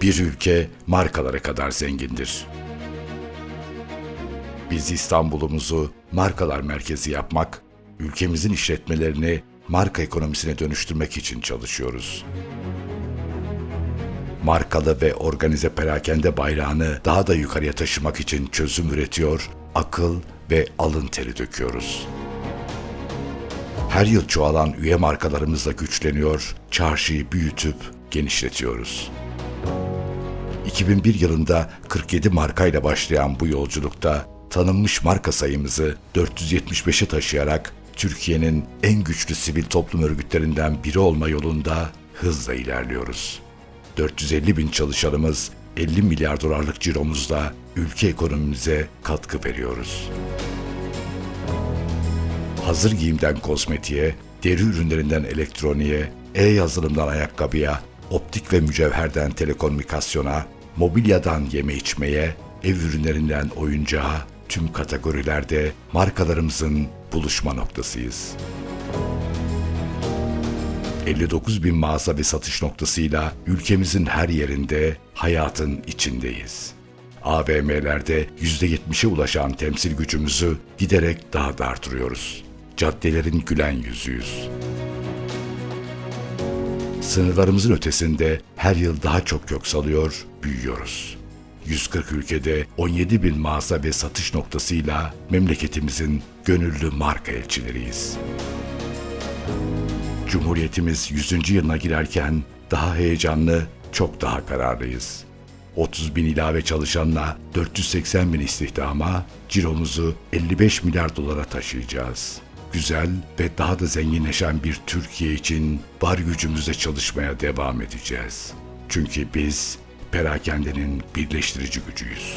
Bir ülke markalara kadar zengindir. Biz İstanbul'umuzu markalar merkezi yapmak, ülkemizin işletmelerini marka ekonomisine dönüştürmek için çalışıyoruz. Markalı ve organize perakende bayrağını daha da yukarıya taşımak için çözüm üretiyor, akıl ve alın teri döküyoruz. Her yıl çoğalan üye markalarımızla güçleniyor, çarşıyı büyütüp genişletiyoruz. 2001 yılında 47 markayla başlayan bu yolculukta tanınmış marka sayımızı 475'e taşıyarak Türkiye'nin en güçlü sivil toplum örgütlerinden biri olma yolunda hızla ilerliyoruz. 450 bin çalışanımız 50 milyar dolarlık ciromuzla ülke ekonomimize katkı veriyoruz. Hazır giyimden kozmetiğe, deri ürünlerinden elektroniğe, e-yazılımdan ayakkabıya, optik ve mücevherden telekomünikasyona, mobilyadan yeme içmeye, ev ürünlerinden oyuncağa, tüm kategorilerde markalarımızın buluşma noktasıyız. 59 bin mağaza ve satış noktasıyla ülkemizin her yerinde hayatın içindeyiz. AVM'lerde %70'e ulaşan temsil gücümüzü giderek daha da artırıyoruz. Caddelerin gülen yüzüyüz. Sınırlarımızın ötesinde her yıl daha çok kök salıyor, büyüyoruz. 140 ülkede 17 bin mağaza ve satış noktasıyla memleketimizin gönüllü marka elçileriyiz. Cumhuriyetimiz 100. yılına girerken daha heyecanlı, çok daha kararlıyız. 30 bin ilave çalışanla 480 bin istihdama ciromuzu 55 milyar dolara taşıyacağız. Güzel ve daha da zenginleşen bir Türkiye için var gücümüzle çalışmaya devam edeceğiz. Çünkü biz perakendenin birleştirici gücüyüz.